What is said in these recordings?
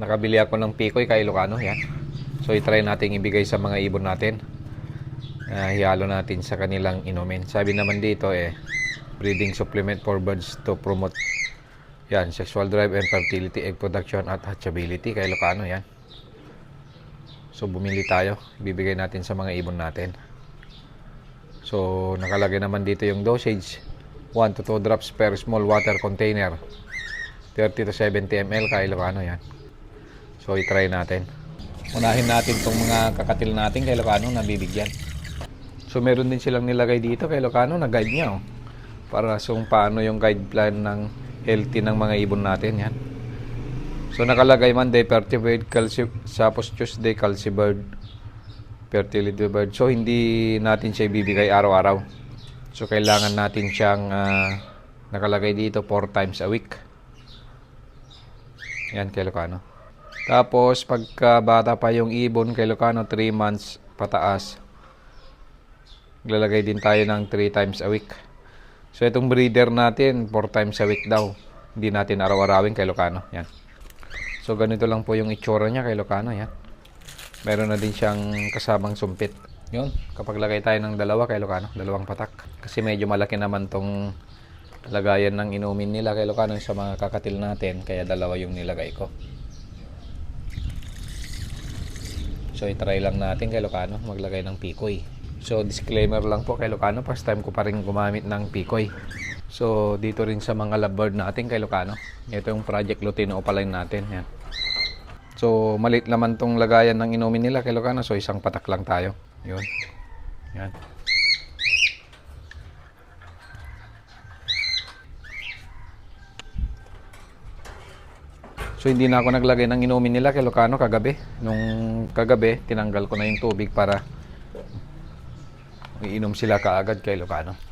nakabili ako ng Picoy kay Ilocano, yan. So, itry natin ibigay sa mga ibon natin. Ah, hihalo natin sa kanilang inumin. Sabi naman dito eh, breeding supplement for birds to promote yan, sexual drive and fertility, egg production at hatchability kay Ilocano, yan. So, bumili tayo. Ibibigay natin sa mga ibon natin. So, nakalagay naman dito yung dosage. 1 to 2 drops per small water container. 30 to 70 ml kay Ilocano yan. So, i-try natin. Unahin natin itong mga kakatil natin kay Ilocano na bibigyan. So, meron din silang nilagay dito kay Ilocano na guide niya. Oh. Para sa kung paano yung guide plan ng healthy ng mga ibon natin. Yan. So, nakalagay Monday, Bird, Calci, tapos Tuesday, Calci Bird, fertility bird. So, hindi natin siya ibibigay araw-araw. So, kailangan natin siyang ah, nakalagay dito 4 times a week. Yan, kay Lucano. Tapos, pagka bata pa yung ibon kay Lucano, 3 months pataas. Maglalagay din tayo ng 3 times a week. So, itong breeder natin, 4 times a week daw. Hindi natin araw-arawin kay Lucano. Yan. So, ganito lang po yung itsura niya kay Lucano. Yan. Meron na din siyang kasamang sumpit. Yun, kapag lagay tayo ng dalawa kay Lucano, dalawang patak. Kasi medyo malaki naman tong lagayan ng inumin nila kay Lucano sa mga kakatil natin, kaya dalawa yung nilagay ko. So, itry lang natin kay Lucano maglagay ng pikoy. So, disclaimer lang po kay Lucano, first time ko pa rin gumamit ng pikoy. So, dito rin sa mga lovebird natin kay Lucano. Ito yung Project Lutino Opaline natin. Yan. So, malit naman tong lagayan ng inumin nila kay Lucano. So, isang patak lang tayo. Yun. Yan. So, hindi na ako naglagay ng inumin nila kay Lucano kagabi. Nung kagabi, tinanggal ko na yung tubig para iinom sila kaagad kay Lucano.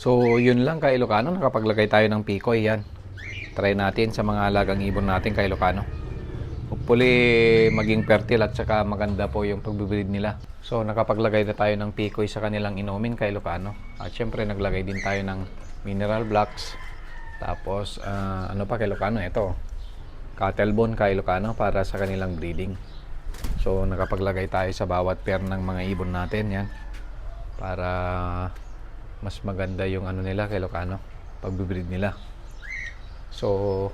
So, yun lang kay Ilocano. Nakapaglagay tayo ng pikoy yan. Try natin sa mga alagang ibon natin kay Ilocano. Hopefully, maging fertile at saka maganda po yung pagbibreed nila. So, nakapaglagay na tayo ng pikoy sa kanilang inumin kay Ilocano. At syempre, naglagay din tayo ng mineral blocks. Tapos, ah, ano pa kay Ilocano? Ito. Cattle bone kay Ilocano para sa kanilang breeding. So, nakapaglagay tayo sa bawat pair ng mga ibon natin. Yan. Para mas maganda yung ano nila kay Locano, pagbibreed nila. So,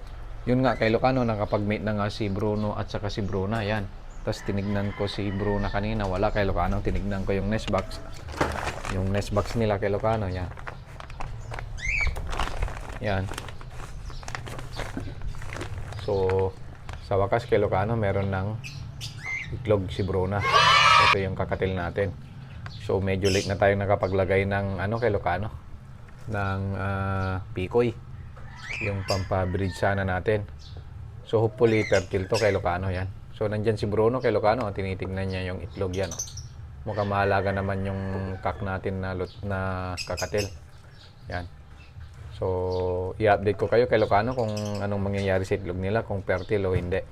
yun nga kay Locano, nakapag-mate na nga si Bruno at saka si Bruna, yan. Tapos tinignan ko si Bruna kanina, wala kay Locano, tinignan ko yung nest box. Yung nest box nila kay Locano, yan. Yan. So, sa wakas kay Locano, meron ng itlog si Bruna. Ito yung kakatil natin. So medyo late na tayo nakapaglagay ng ano kay Locano ng ah, pikoy yung pampabridge sana natin. So hopefully fertile to kay Locano yan. So nandyan si Bruno kay Locano, tinitingnan niya yung itlog yan. Oh. Mukhang mahalaga naman yung kak natin na, lut- na kakatil. Yan. So i-update ko kayo kay Locano kung anong mangyayari sa itlog nila, kung fertile o hindi.